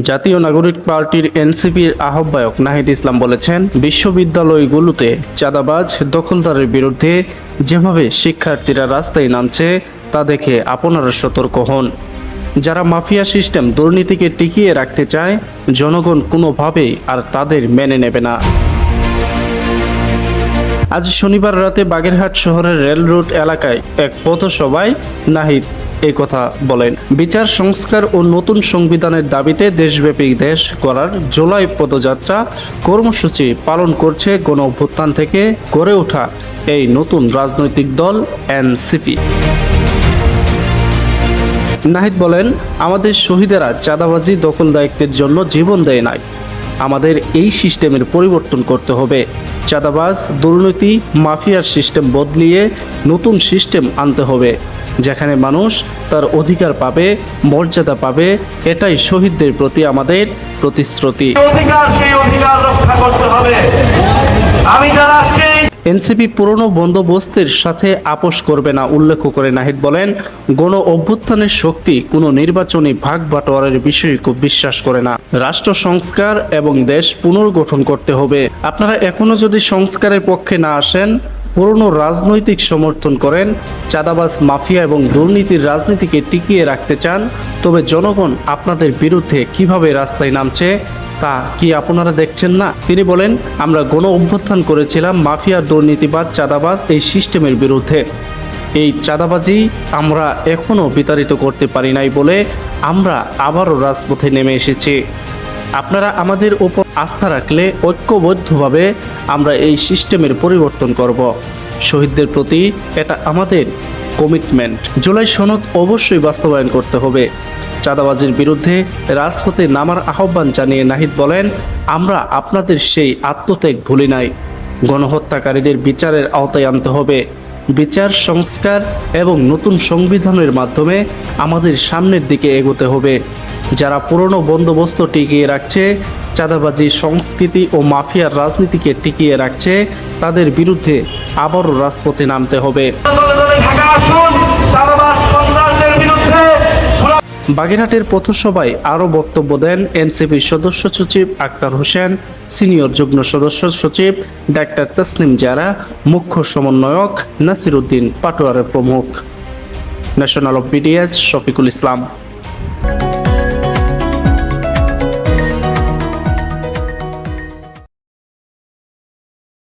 জাতীয় নাগরিক পার্টির এনসিপির আহ্বায়ক নাহিদ ইসলাম বলেছেন, বিশ্ববিদ্যালয়গুলোতে চাঁদাবাজ, দখলদারের বিরুদ্ধে যেভাবে শিক্ষার্থীরা রাস্তায় নামছে, তা দেখে আপনারা সতর্ক হন। যারা মাফিয়া সিস্টেম দুর্নীতিকে টিকিয়ে রাখতে চায়, জনগণ কোনোভাবেই আর তাদের মেনে নেবে না। আজ শনিবার রাতে বাগেরহাট শহরের রেল রুট এলাকায় এক পথসভায় নাহিদ এই কথা বলেন। বিচার, সংস্কার ও নতুন সংবিধানের দাবিতে দেশব্যাপী দেশ করার জুলাই পদযাত্রা কর্মসূচি পালন করছে গণ অভ্যুত্থান থেকে গড়ে ওঠা এই নতুন রাজনৈতিক দল এনসিপি। নাহিদ বলেন, আমাদের শহীদেরা চাঁদাবাজি দখল দায়িত্বের জন্য জীবন দেয় নাই। আমাদের এই সিস্টেমের পরিবর্তন করতে হবে। চাঁদাবাজ, দুর্নীতি, মাফিয়ার সিস্টেম বদলিয়ে নতুন সিস্টেম আনতে হবে, যেখানে মানুষ তার অধিকার পাবে, মর্যাদা পাবে, এটাই শহীদদের প্রতি আমাদের প্রতিশ্রুতি। অধিকার, সেই অধিকার রক্ষা করতে হবে। আমি যারা এনসিপি পুরনো বন্দোবস্তের সাথে আপোষ করবে না, উল্লেখ করে নাহিদ বলেন। গণ অভ্যুত্থানের শক্তি কোনো নির্বাচনী ভাগ বাটোয়ারের বিষয়ে খুব বিশ্বাস করে না। রাষ্ট্র সংস্কার এবং দেশ পুনর্গঠন করতে হবে। আপনারা এখনও যদি সংস্কারের পক্ষে না আসেন পুরনো রাজনৈতিক সমর্থন করেন, চাঁদাবাজ মাফিয়া এবং দুর্নীতির রাজনীতিকে টিকিয়ে রাখতে চান, তবে জনগণ আপনাদের বিরুদ্ধে কীভাবে রাস্তায় নামছে তা কি আপনারা দেখছেন না? তিনি বলেন, আমরা গণ অভ্যুত্থান করেছিলাম মাফিয়া দুর্নীতিবাদ চাঁদাবাজ এই সিস্টেমের বিরুদ্ধে। এই চাঁদাবাজি আমরা এখনও বিতাড়িত করতে পারি নাই বলে আমরা আবারও রাজপথে নেমে এসেছি। আপনারা আমাদের উপর আস্থা রাখলে ঐক্যবদ্ধভাবে আমরা এই সিস্টেমের পরিবর্তন করব। শহীদদের প্রতি এটা আমাদের কমিটমেন্ট জুলাই সনদ অবশ্যই বাস্তবায়ন করতে হবে। চাঁদাবাজির বিরুদ্ধে রাজপথে নামার আহ্বান জানিয়ে নাহিদ বলেন, আমরা আপনাদের সেই আত্মত্যাগ ভুলি নাই। গণহত্যাকারীদের বিচারের আওতায় আনতে হবে। বিচার, সংস্কার এবং নতুন সংবিধানের মাধ্যমে আমাদের সামনের দিকে এগোতে হবে। যারা পুরনো বন্দোবস্ত টিকিয়ে রাখছে, চাঁদাবাজি, সংস্কৃতি ও মাফিয়ার রাজনীতিকে টিকিয়ে রাখছে, তাদের বিরুদ্ধে আবারও রাজপথে নামতে হবে। বাগেরহাটের পথসভায় আরও বক্তব্য দেন এনসিপির সদস্য সচিব আক্তার হোসেন, সিনিয়র যুগ্ম সদস্য সচিব ডাক্তার তসনিম জারা, মুখ্য সমন্বয়ক নাসিরুদ্দিন পাটোয়ারা প্রমুখ। National of BDS Shafiqul Islam.